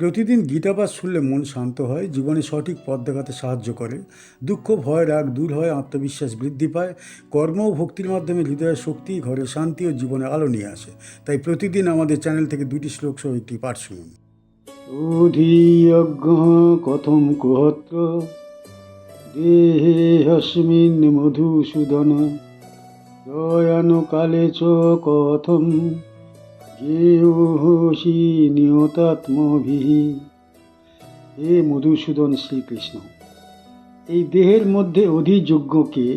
প্রতিদিন গীতাপাঠ শুনলে মন শান্ত হয়, জীবনে সঠিক পথ দেখাতে সাহায্য করে। দুঃখ, ভয়, রাগ দূর হয়, আত্মবিশ্বাস বৃদ্ধি পায়। কর্ম ও ভক্তির মাধ্যমে হৃদয়ের শক্তি, ঘরে শান্তি ও জীবনে আলো নিয়ে আসে। তাই প্রতিদিন আমাদের চ্যানেল থেকে দুটি শ্লোক সহ একটি পাঠ শুনুন। অধিয়জ্ঞ কথম কুহত্র মধুসূদন প্রয়াণকালে চ কথম। গেহসি নিয়তাত্মভি হে মধুসূদন শ্রীকৃষ্ণ, এই দেহের মধ্যে অধিযোগ্যকে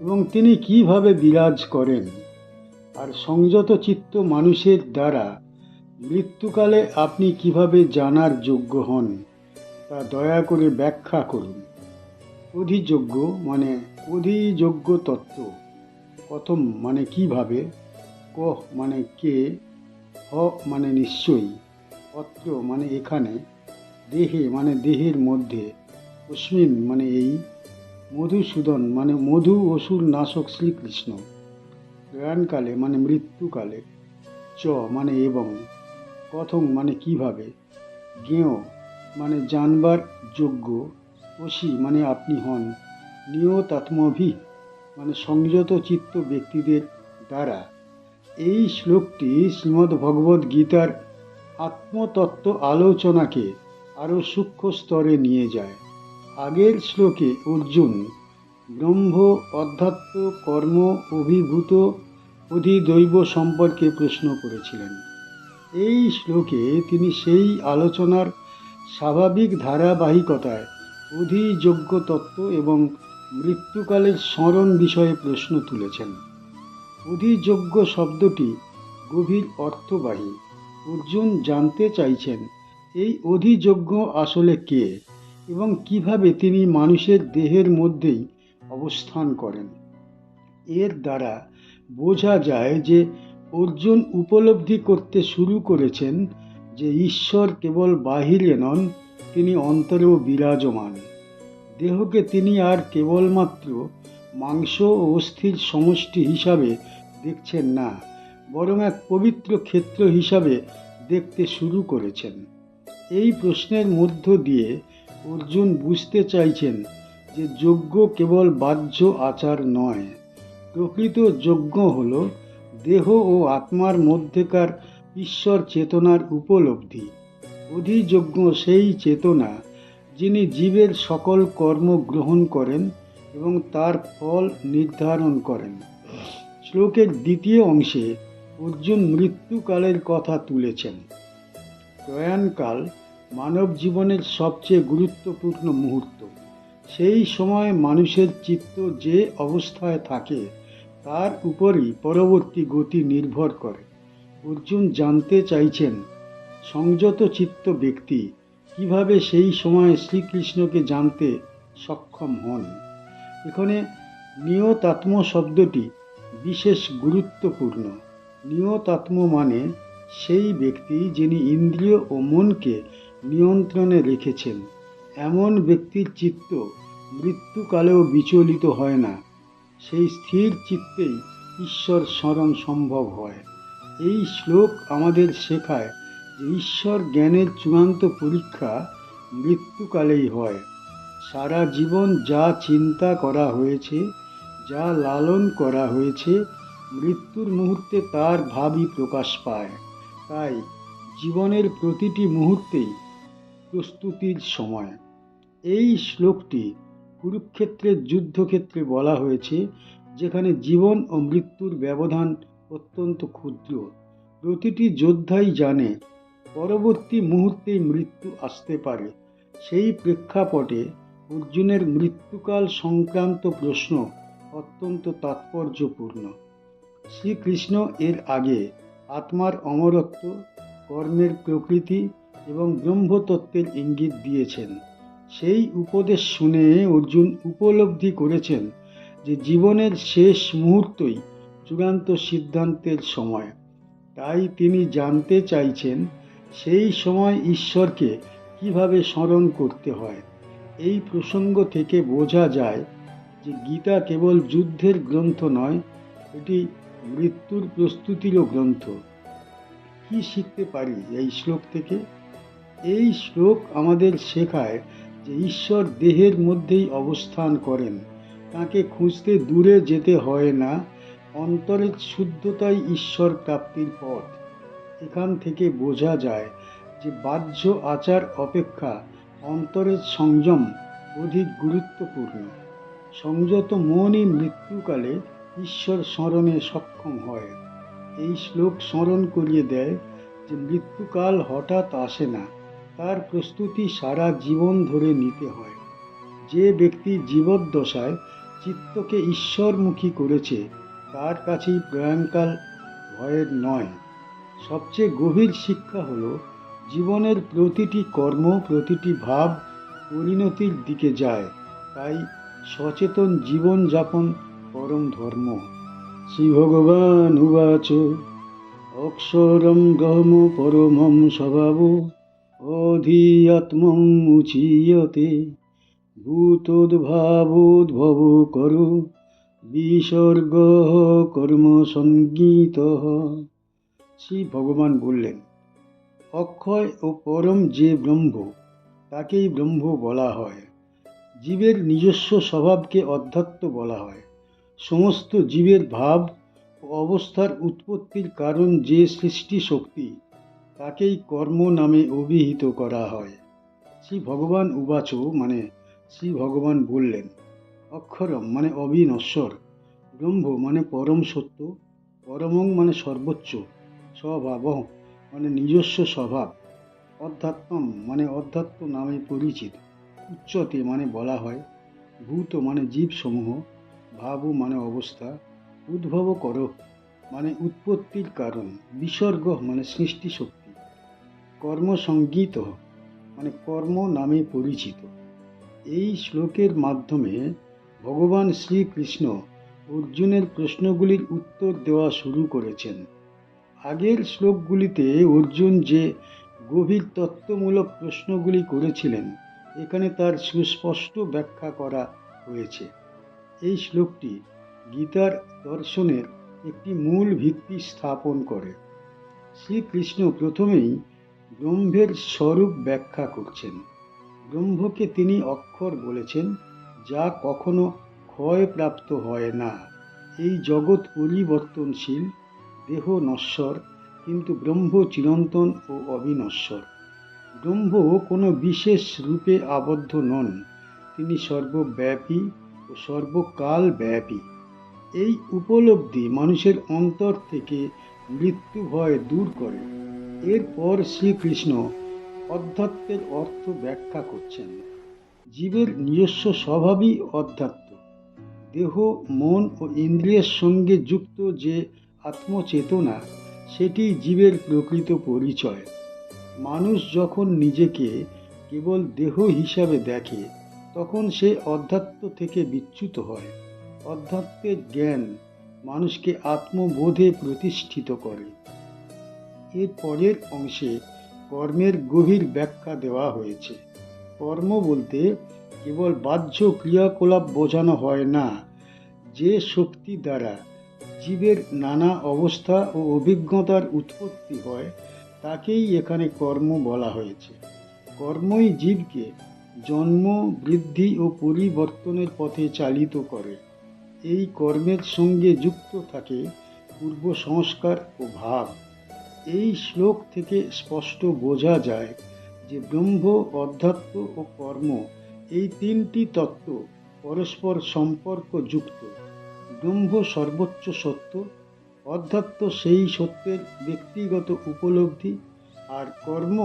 এবং তিনি কীভাবে বিরাজ করেন আর সংযত চিত্ত মানুষের দ্বারা মৃত্যুকালে আপনি কীভাবে জানার যোগ্য হন, তা দয়া করে ব্যাখ্যা করুন। অধিযোগ্য মানে অধিযোগ্য তত্ত্ব প্রথম মানে কীভাবে, কহ মানে কে হ মানে নিশ্চয়ই, অত্র মানে এখানে, দেহে মানে দেহের মধ্যে অস্মিন মানে এই, মধুসূদন মানে মধু অসুর নাশক শ্রীকৃষ্ণ প্রয়াণকালে মানে মৃত্যুকালে, চ মানে এবং, কথং মানে কীভাবে জ্ঞেয় মানে জানবার যোগ্য, অসি মানে আপনি হন নিয়তাত্মভি মানে সংযত চিত্ত ব্যক্তিদের দ্বারা এই শ্লোকটি শ্রীমদ্ ভগবদ্ গীতার আত্মতত্ত্ব আলোচনাকে আরও সূক্ষ্ম স্তরে নিয়ে যায়। আগের শ্লোকে অর্জুন ব্রহ্ম, অধ্যাত্ম, কর্ম, অভিভূত অধিদৈব সম্পর্কে প্রশ্ন করেছিলেন। এই শ্লোকে তিনি সেই আলোচনার স্বাভাবিক ধারাবাহিকতায় অধিযোগ্য তত্ত্ব এবং মৃত্যুকালের স্মরণ বিষয়ে প্রশ্ন তুলেছেন। অধিযোগ্য শব্দটি গভীর অর্থবাহী। অর্জুন জানতে চাইছেন, এই অধিযোগ্য আসলে কে এবং কীভাবে তিনি মানুষের দেহের মধ্যেই অবস্থান করেন? এর দ্বারা বোঝা যায় যে অর্জুন উপলব্ধি করতে শুরু করেছেন যে ঈশ্বর কেবল বাহিরে নন, তিনি অন্তরেও বিরাজমান। দেহকে তিনি আর কেবলমাত্র মাংস ও অস্থির সমষ্টি হিসাবে দেখছেন না, বরং এক পবিত্র ক্ষেত্র হিসাবে দেখতে শুরু করেছেন। এই প্রশ্নের মধ্য দিয়ে অর্জুন বুঝতে চাইছেন যে যজ্ঞ কেবল বাহ্য আচার নয়, প্রকৃত যজ্ঞ হল দেহ ও আত্মার মধ্যেকার ঈশ্বর চেতনার উপলব্ধি। অধিযজ্ঞ সেই চেতনা যিনি জীবের সকল কর্ম গ্রহণ করেন এবং তার ফল নির্ধারণ করেন। শ্লোকের দ্বিতীয় অংশে অর্জুন মৃত্যুকালের কথা তুলেছেন। প্রয়াণকাল মানব জীবনের সবচেয়ে গুরুত্বপূর্ণ মুহূর্ত। সেই সময় মানুষের চিত্ত যে অবস্থায় থাকে, তার উপরই পরবর্তী গতি নির্ভর করে। অর্জুন জানতে চাইছেন, সংযত চিত্ত ব্যক্তি কীভাবে সেই সময় শ্রীকৃষ্ণকে জানতে সক্ষম হন। এখানে নিয়তাত্ম শব্দটি বিশেষ গুরুত্বপূর্ণ। নিয়তাত্ম মানে সেই ব্যক্তি যিনি ইন্দ্রিয় ও মনকে নিয়ন্ত্রণে রেখেছেন। এমন ব্যক্তির চিত্ত মৃত্যুকালেও বিচলিত হয় না। সেই স্থির চিত্তেই ঈশ্বর স্মরণ সম্ভব হয়। এই শ্লোক আমাদের শেখায় যে ঈশ্বর জ্ঞানের চূড়ান্ত পরীক্ষা মৃত্যুকালেই হয়। সারা জীবন যা চিন্তা করা হয়েছে, যা লালন করা হয়েছে, মৃত্যুর মুহূর্তে তার ভাবই প্রকাশ পায়। তাই জীবনের প্রতিটি মুহূর্তেই প্রস্তুতির সময়। এই শ্লোকটি কুরুক্ষেত্রের যুদ্ধক্ষেত্রে বলা হয়েছে, যেখানে জীবন ও মৃত্যুর ব্যবধান অত্যন্ত ক্ষুদ্র। প্রতিটি যোদ্ধাই জানে, পরবর্তী মুহূর্তেই মৃত্যু আসতে পারে। সেই প্রেক্ষাপটে অর্জুনের মৃত্যুকাল সংক্রান্ত প্রশ্ন অত্যন্ত তাৎপর্যপূর্ণ। শ্রীকৃষ্ণ এর আগে আত্মার অমরত্ব, কর্মের প্রকৃতি এবং ব্রহ্মতত্ত্বের ইঙ্গিত দিয়েছেন। সেই উপদেশ শুনে অর্জুন উপলব্ধি করেছেন যে জীবনের শেষ মুহূর্তই চূড়ান্ত সিদ্ধান্তের সময়। তাই তিনি জানতে চাইছেন সেই সময় ঈশ্বরকে কীভাবে স্মরণ করতে হয়। এই প্রসঙ্গ থেকে বোঝা যায় যে গীতা কেবল যুদ্ধের গ্রন্থ নয়, এটি মৃত্যুর প্রস্তুতিরও গ্রন্থ। কি শিখতে পারি এই শ্লোক থেকে? এই শ্লোক আমাদের শেখায় যে ঈশ্বর দেহের মধ্যেই অবস্থান করেন, তাকে খুঁজতে দূরে যেতে হয় না অন্তরের শুদ্ধতাই ঈশ্বর প্রাপ্তির পথ। এখান থেকে বোঝা যায় যে বাহ্য আচার অপেক্ষা অন্তরের সংযম অধিক গুরুত্বপূর্ণ। সংযত মনই মৃত্যুকালে ঈশ্বর স্মরণে সক্ষম হয়। এই শ্লোক স্মরণ করিয়ে দেয় যে মৃত্যুকাল হঠাৎ আসে না, তার প্রস্তুতি সারা জীবন ধরে নিতে হয়। যে ব্যক্তি জীবদ্দশায় চিত্তকে ঈশ্বরমুখী করেছে, তার কাছেই প্রয়াণকাল ভয়ের নয়। সবচেয়ে গভীর শিক্ষা হলো জীবনের প্রতিটি কর্ম, প্রতিটি ভাব পরিণতির দিকে যায়। তাই সচেতন জীবনযাপন পরম ধর্ম। শ্রী ভগবান উবাচ। অক্ষরম ব্রহ্ম পরমম স্বভাব। অধিয়াত্মম উচিয়তে ভূতোদ্ভাবোদ্ভব করো। বিসর্গ কর্ম সংগীত শ্রী ভগবান বললেন অক্ষয় ও পরম যে ব্রহ্ম, তাকেই ব্রহ্ম বলা হয়। জীবের নিজস্ব স্বভাবকে অধ্যাত্ম বলা হয়। সমস্ত জীবের ভাব ও অবস্থার উৎপত্তির কারণ যে সৃষ্টি শক্তি, তাকেই কর্ম নামে অভিহিত করা হয়। শ্রী ভগবান উবাচ মানে শ্রী ভগবান বললেন, অক্ষরম মানে অবিনশ্বর, ব্রহ্ম মানে পরম সত্য, পরমং মানে সর্বোচ্চ, স্বভাব মানে নিজস্ব স্বভাব, অধ্যাত্মম মানে অধ্যাত্ম নামে পরিচিত। উচ্চতে মানে বলা হয়, ভূত মানে জীবসমূহ, ভাবু মানে অবস্থা, উদ্ভব কর মানে উৎপত্তির কারণ, বিসর্গ মানে সৃষ্টি শক্তি কর্মসঙ্গীত মানে কর্ম নামে পরিচিত। এই শ্লোকের মাধ্যমে ভগবান শ্রীকৃষ্ণ অর্জুনের প্রশ্নগুলির উত্তর দেওয়া শুরু করেছেন। আগের শ্লোকগুলিতে অর্জুন যে গভীর তত্ত্বমূলক প্রশ্নগুলি করেছিলেন, এখানে তার সুস্পষ্ট ব্যাখ্যা করা হয়েছে। এই শ্লোকটি গীতার দর্শনের একটি মূল ভিত্তি স্থাপন করে। শ্রীকৃষ্ণ প্রথমেই ব্রহ্মের স্বরূপ ব্যাখ্যা করছেন। ব্রহ্মকে তিনি অক্ষর বলেছেন, যা কখনো ক্ষয়প্রাপ্ত হয় না। এই জগৎ পরিবর্তনশীল দেহ নশ্বর, কিন্তু ব্রহ্ম চিরন্তন ও অবিনশ্বর। ব্রহ্ম কোনো বিশেষ রূপে আবদ্ধ নন, তিনি সর্বব্যাপী ও সর্বকাল ব্যাপী এই উপলব্ধি মানুষের অন্তর থেকে মৃত্যু ভয় দূর করে। এরপর শ্রীকৃষ্ণ অধ্যাত্মের অর্থ ব্যাখ্যা করছেন। জীবের নিজস্ব স্বভাবই অধ্যাত্ম। দেহ, মন ও ইন্দ্রিয়ের সঙ্গে যুক্ত যে আত্মচেতনা, সেটি জীবের প্রকৃত পরিচয়। মানুষ যখন নিজেকে কেবল দেহ হিসাবে দেখে, তখন সে অধ্যাত্ম থেকে বিচ্যুত হয়। অধ্যাত্মের জ্ঞান মানুষকে আত্মবোধে প্রতিষ্ঠিত করে। এর পরের অংশে কর্মের গভীর ব্যাখ্যা দেওয়া হয়েছে। কর্ম বলতে কেবল বাহ্য ক্রিয়াকলাপ বোঝানো হয় না, যে শক্তি দ্বারা জীবের নানা অবস্থা ও অভিজ্ঞতার উৎপত্তি হয়, তাকেই এখানে কর্ম বলা হয়েছে। কর্মই জীবকে জন্ম, বৃদ্ধি ও পরিবর্তনের পথে চালিত করে। এই কর্মের সঙ্গে যুক্ত থাকে পূর্ব সংস্কার ও ভাব। এই শ্লোক থেকে স্পষ্ট বোঝা যায় যে ব্রহ্ম, অধ্যাত্ম ও কর্ম এই তিনটি তত্ত্ব পরস্পর সম্পর্কযুক্ত। ব্রহ্ম সর্বোচ্চ সত্য, অধ্যাত্ম সেই সত্যের ব্যক্তিগত উপলব্ধি আর কর্ম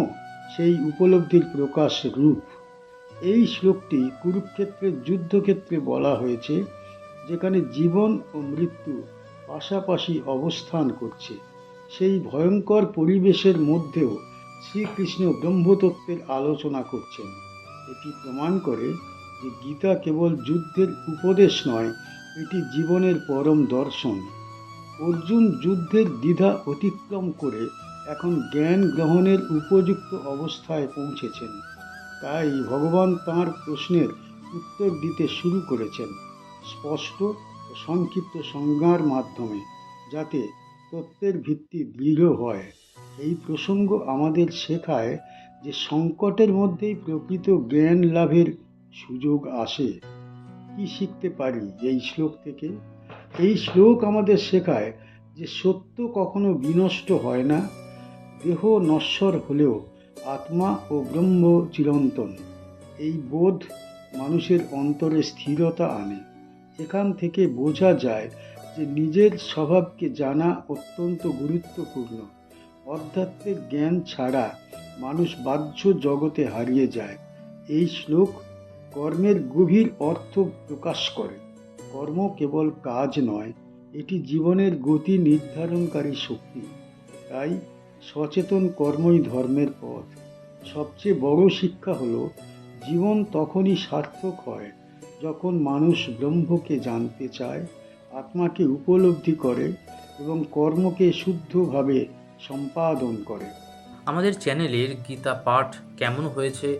সেই উপলব্ধির প্রকাশ রূপ। এই শ্লোকটি কুরুক্ষেত্রের যুদ্ধক্ষেত্রে বলা হয়েছে, যেখানে জীবন ও মৃত্যু পাশাপাশি অবস্থান করছে। সেই ভয়ঙ্কর পরিবেশের মধ্যেও শ্রীকৃষ্ণ ব্রহ্মতত্ত্বের আলোচনা করছেন। এটি প্রমাণ করে যে গীতা কেবল যুদ্ধের উপদেশ নয় এটি জীবনের পরম দর্শন। অর্জুন যুদ্ধের দ্বিধা অতিক্রম করে এখন জ্ঞান গ্রহণের উপযুক্ত অবস্থায় পৌঁছেছেন। তাই ভগবান তাঁর প্রশ্নের উত্তর দিতে শুরু করেছেন স্পষ্ট ও সংক্ষিপ্ত সংজ্ঞার মাধ্যমে, যাতে তত্ত্বের ভিত্তি দৃঢ় হয়। এই প্রসঙ্গ আমাদের শেখায় যে সংকটের মধ্যেই প্রকৃত জ্ঞান লাভের সুযোগ আসে। কি শিখতে পারি এই শ্লোক থেকে? এই শ্লোক আমাদের শেখায় যে সত্য কখনো বিনষ্ট হয় না, দেহ নশ্বর হলেও আত্মা ও ব্রহ্ম চিরন্তন। এই বোধ মানুষের অন্তরে স্থিরতা আনে। এখান থেকে বোঝা যায় যে নিজের স্বভাবকে জানা অত্যন্ত গুরুত্বপূর্ণ। অধ্যাত্মের জ্ঞান ছাড়া মানুষ বাহ্য জগতে হারিয়ে যায়। এই শ্লোক কর্মের গভীর অর্থ প্রকাশ করে। কর্ম কেবল কাজ নয়, এটি জীবনের গতি নির্ধারণকারী শক্তি। তাই সচেতন কর্মই ধর্মের পথ। সবচেয়ে বড় শিক্ষা হলো, জীবন তখনই সার্থক হয় যখন মানুষ ব্রহ্মকে জানতে চায়, আত্মাকে উপলব্ধি করে এবং কর্মকে শুদ্ধভাবে সম্পাদন করে। আমাদের চ্যানেলের গীতা পাঠ কেমন হয়েছে